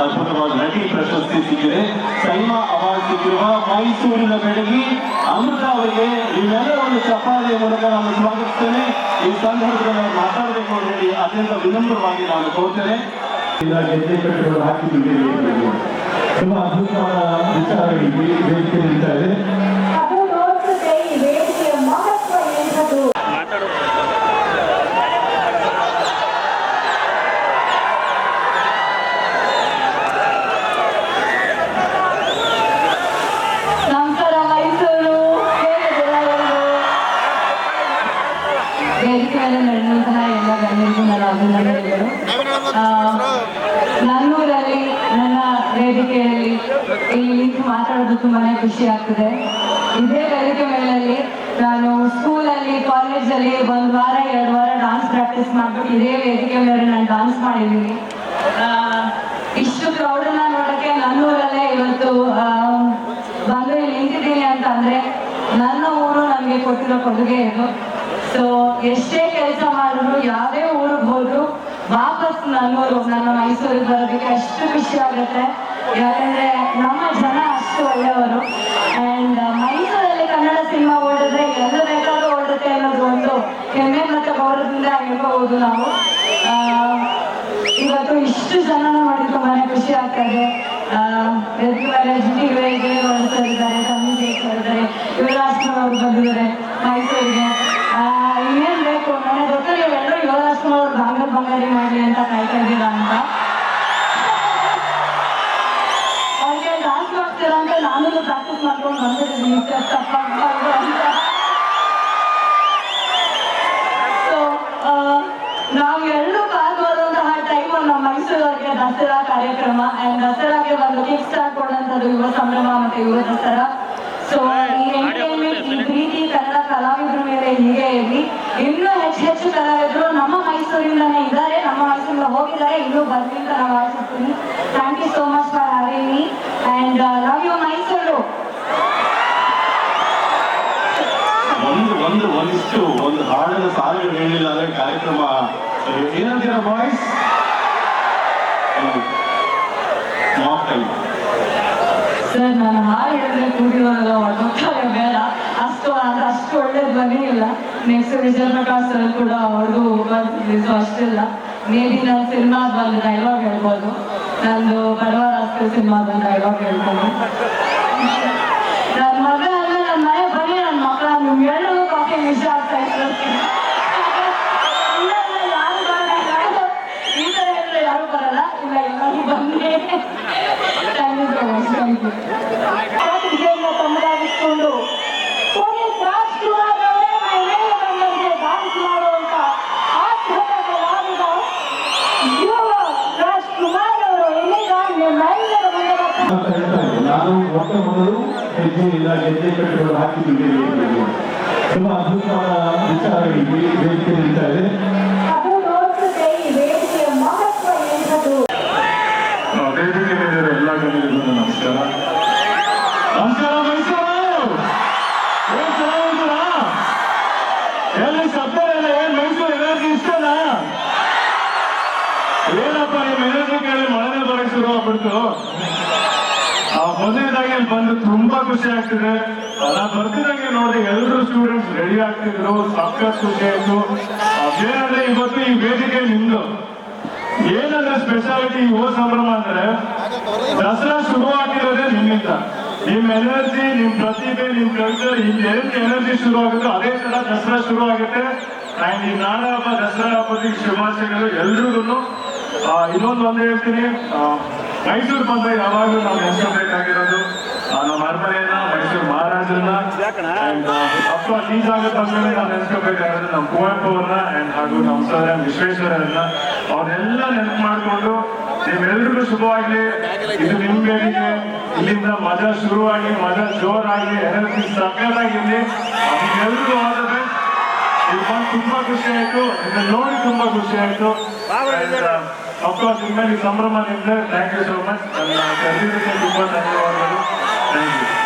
ಅದ್ಭುತವಾದ ನಟಿ ಪ್ರಶಸ್ತಿ ಸಿಕ್ಕಿದೆ. ಸೈಮಾ ಅವಾರ್ಡ್ ಸಿಕ್ಕಿರುವ ಮೈಸೂರಿನ ಬೆಡಗಿ ಅಮೃತ ಅವರಿಗೆ ಇವೆಲ್ಲವನ್ನು ಚಪ್ಪಾಳೆಯ ಮೂಲಕ ನಾನು ಸ್ವಾಗತಿಸ್ತೇನೆ. ಈ ಸಂದರ್ಭದಲ್ಲಿ ಮಾತಾಡಬೇಕು ಅಂತ ಹೇಳಿ ಅತ್ಯಂತ ವಿನಮ್ರವಾಗಿ ನಾನು ಕೋರ್ತೇನೆ. ಹಾಕಿದ್ದೀವಿ. ತುಂಬಾ ಅದ್ಭುತವಾದ ವಿಚಾರಗಳಿಗೆ ವೇದಿಕೆ ನಡೀತಾ ಇದೆ ಅದು ತೋರಿಸುತ್ತೆ ಈ ವೇದಿಕೆಯ ಮಹತ್ವ ಎಂಥದ್ದು ನಮಸ್ಕಾರ ಮೈಸೂರು ಹೇಗಿದ್ದೀರಾ ಎಲ್ಲರೂ? ವೇದಿಕೆ ಮೇಲೆ ನಡೆದಂತಹ ಎಲ್ಲ ಗಣ್ಯರಿಗೂ ನನ್ನ ಅಭಿನಂದನೆಗಳು ಆ, ನನ್ನೂರಲ್ಲಿ ನನ್ನ ಇಲ್ಲಿ ಮಾತಾಡೋದು ತುಂಬಾನೇ ಖುಷಿ ಆಗ್ತದೆ. ಇದೇ ವೇದಿಕೆ ಮೇಲಲ್ಲಿ ನಾನು ಸ್ಕೂಲಲ್ಲಿ, ಕಾಲೇಜಲ್ಲಿ ಒಂದು ವಾರ, ಎರಡು ವಾರ ಡಾನ್ಸ್ ಪ್ರಾಕ್ಟೀಸ್ ಮಾಡ್ಬಿಟ್ಟು ಇದೇ ವೇದಿಕೆ ಮೇಲೆ ನಾನು ಡಾನ್ಸ್ ಮಾಡಿದ್ದೀನಿ. ಇಷ್ಟು ಕ್ರೌಡನ್ನ ನೋಡೋಕ್ಕೆ ನನ್ನೂರಲ್ಲೇ ಇವತ್ತು ಬಂದು ಇಲ್ಲಿ ನಿಂತಿದ್ದೀನಿ ಅಂತ ಅಂದ್ರೆ ನನ್ನ ಊರು ನನಗೆ ಕೊಟ್ಟಿರೋ ಕೊಡುಗೆ ಇದು. ಸೊ ಎಷ್ಟೇ ಕೆಲಸ ಮಾಡಿದ್ರು ಯಾವುದೇ ಊರಿಗೆ ಹೋದ್ರು ವಾಪಸ್ ನನ್ನೂರು, ನನ್ನ ಮೈಸೂರಿಗೆ ಬರೋದಕ್ಕೆ ಅಷ್ಟು ಖುಷಿ ಆಗುತ್ತೆ. ಯಾಕಂದ್ರೆ ನಮ್ಮ ಜನ ಅಷ್ಟು ಒಳ್ಳೆಯವರು. ಅಂಡ್ ಮೈಸೂರಲ್ಲಿ ಕನ್ನಡ ಸಿನಿಮಾ ಓಡಿದ್ರೆ ಎಲ್ಲ ಬೇಕಾದ್ರೂ ಓಡುತ್ತೆ ಅನ್ನೋದು ಒಂದು ಹೆಮ್ಮೆ ಮತ್ತು ಗೌರವದಿಂದ ಹೇಳ್ಕೋಬಹುದು ನಾವು. ಇವತ್ತು ಇಷ್ಟು ಜನ ನೋಡಿ ತುಂಬಾನೇ ಖುಷಿ ಆಗ್ತದೆ ಇದೆ. ವೇದಿಕೆ ಜಯಗೋಳಿಸ್ತಾ ನಾನು ಪ್ರಾಕ್ಟೀಸ್ ಮಾಡ್ಕೊಂಡು ಬಂದಿದ್ದೀನಿ. ಎಲ್ಲರೂ ಪಾಲ್ಗೊಳ್ಳುವಂತಹ ಟೈಮ್ ನಮ್ಮ ಮೈಸೂರಿಗೆ ದಸರಾ ಕಾರ್ಯಕ್ರಮ ಅಂಡ್ ದಸರಾಗೆ ಒಂದು ಕಿಕ್ ಸ್ಟಾರ್ಟ್ ಕೊಡುವಂಥದ್ದು ಯುವ ಸಂಭ್ರಮ ಮತ್ತೆ ಯುವ ದಸರಾ. ಸೊ ಈ ಪ್ರೀತಿ ಕನ್ನಡ ಕಲಾವಿದರ ಮೇಲೆ ಹೀಗೆ ಇರಲಿ. ಇನ್ನೂ ಹೆಚ್ಚು ಹೆಚ್ಚು ಕಲಾವಿದರು ನಮ್ಮ ಮೈಸೂರಿಂದನೇ ಇದ್ದಾರೆ, ನಮ್ಮ ಮೈಸೂರಿಂದ ಹೋಗಿದ್ದಾರೆ, ಇನ್ನೂ ಬರ್ಲಿ ನಾವು ಆಶಿಸ್ತೀನಿ thank you so much for having me and love you Mysuru ಒಂದು ಒಂದು ಒಂದಿಷ್ಟು ಒಂದು ಹಾಡಿನ ಸಾಲು ಹೇಳಿಲ್ಲ ಅಂದ್ರೆ ಕಾರ್ಯಕ್ರಮ ಏನಂತೀರ ಬಾಯ್ಸ್ ಸರ್, ನಾನು ಹಾಡು ಹೇಳಿದ್ರೆ ಕೂಡಿರೋಲ್ಲ ಹೊರಗೋಗ್ತಾರೆ ಬೇಡ. ಅಷ್ಟು ಆದ್ರೆ ಅಷ್ಟು ಒಳ್ಳೆ ಧ್ವನಿ ಇಲ್ಲ. ನೆಕ್ಸ್ಟ್ ವಿಜಯ ಸರ್ ಕೂಡ ಅವ್ರಿಗೂ ಸೊ ಅಷ್ಟಿಲ್ಲ. ಮೇ ಬಿ ನಾನು ಸಿನಿಮಾ ಒಂದು ಡೈಲಾಗ್ ಹೇಳ್ಬೋದು. ನಂದು ಬಡವರ ಸಿನಿಮಾ ಒಂದು ಡೈಲಾಗ್ ಹೇಳ್ಬೋದು. ನನ್ನ ಮಗ ಅಂದ್ರೆ ನನ್ನ ಮನೆ ಬನ್ನಿ ನನ್ನ ಮಕ್ಕಳ ನಿಮ್ಗೆ ಮಿಸ್ ಆಗ್ತಾ ಇತ್ತು ಯಾರು ಬರಲ್ಲ ಈ ಬರಲ್ಲ ಇಲ್ಲ ಎಲ್ಲರೂ ಬನ್ನಿ ಥ್ಯಾಂಕ್. ನಾನು ಮೊಟ್ಟ ಮೊದಲು ಹೆಜ್ಜೆ ಇಲ್ಲ ಗೆದ್ದೆ ಕಟ್ಟುಗಳು ವೇದಿಕೆಗೆ. ತುಂಬಾ ಅದ್ಭುತವಾದ ವಿಚಾರಗಳಿಗೆ ವೇದಿಕೆ ನಡೀತಾ ಇದೆ ವೇದಿಕೆ ಮೇಲೆ ಎಲ್ಲ ಗಣ್ಯರಿಗೂ ನಮಸ್ಕಾರ. ನಮಸ್ಕಾರ ಏನಪ್ಪ, ನಿಮ್ಮ ಎನರ್ಜಿ ಕೇಳಿ ಮಳೆನೇ ಬರಕ್ ಶುರು ಆಗ್ಬಿಡ್ತು. ಮೊದಲನೇದಾಗಿ ಇಲ್ಲಿ ಬಂದು ತುಂಬಾ ಖುಷಿ ಆಗ್ತಿದೆ. ನಾ ಬರ್ತಿದಂಗೆ ನೋಡಿ ಎಲ್ಲರೂ ಸ್ಟೂಡೆಂಟ್ಸ್ ರೆಡಿ ಆಗ್ತಿದ್ರು ಸಾಕಷ್ಟು ಖುಷಿ ಆಯ್ತು. ಏನಂದ್ರೆ ಇವತ್ತು ಈ ವೇದಿಕೆ ನಿಮ್ದು. ಏನಂದ್ರೆ ಸ್ಪೆಷಾಲಿಟಿ ಯುವ ಸಂಭ್ರಮ ಅಂದ್ರೆ ದಸರಾ ಶುರು ಆಗಿರೋದೇ ನಿಮ್ಮಿಂದ. ನಿಮ್ ಎನರ್ಜಿ ನಿಮ್ ಪ್ರತಿಭೆ, ನಿಮ್ ಕಲ್ಚರ್ ಇಲ್ಲಿ ಎನರ್ಜಿ ಶುರು ಆಗುತ್ತೋ ಅದೇ ತರ ದಸರಾ ಶುರು ಆಗುತ್ತೆ. ಅಂಡ್ ಈ ನಾಡ ಹಬ್ಬ ದಸರಾ ಹಬ್ಬದ ಶುಭಾಶಯಗಳು ಎಲ್ರಿಗೂ ಇನ್ನೊಂದು ಒಂದು ಹೇಳ್ತೀನಿ. ಮೈಸೂರು ಬಂದ ಯಾವಾಗಲೂ ನಾವು ನೆನೆಸ್ಕೋಬೇಕಾಗಿರೋದು ಆ, ನಮ್ಮ ಅರಮನೆಯನ್ನ ಮೈಸೂರು ಮಹಾರಾಜರನ್ನ ಅಂಡ್ ಸೀಸ್ ಆಗುತ್ತೆ ಅಂದ್ರೆ ನಾವು ನೆನ್ಸ್ಕೋಬೇಕಾಗಿರೋದು ನಮ್ಮ ಕುವೆಂಪು ಅವ್ರನ್ನ ಅಂಡ್ ಹಾಗೂ ನಮ್ಮ ಸರ್ ಎಂ ವಿಶ್ವೇಶ್ವರಯ್ಯನ ಅವ್ರನ್ನೆಲ್ಲ ನೆನಪು ಮಾಡಿಕೊಂಡು ನಿಮ್ಮೆಲ್ರಿಗೂ ಶುಭವಾಗಲಿ. ಇದು ನಿಮ್ಗೆ ಇಲ್ಲಿಂದ ಮಜಾ ಶುರುವಾಗಿ ಮಜಾ ಜೋರಾಗಿ ಎನರ್ಜಿ ಸಕ್ಕತ್ತಾಗಿರಲಿ ನಿಮ್ಗೆಲ್ರಿಗೂ ಆದ ಇಲ್ಲಿ ಬಂದು ತುಂಬಾ ಖುಷಿ ಆಯ್ತು. ಇದನ್ನ ನೋಡಿ ತುಂಬಾ ಖುಷಿ ಆಯ್ತು. ಅಫ್ಕೋರ್ಸ್ ಇನ್ಮೇಲೆ ಈ ಸಂಭ್ರಮ ನಿಮ್ದೆ ಥ್ಯಾಂಕ್ ಯು ಸೋ ಮಚ್ ನನ್ನ ಕರೆದಿದ್ದಕ್ಕೆ ತುಂಬಾ ಧನ್ಯವಾದಗಳು ಥ್ಯಾಂಕ್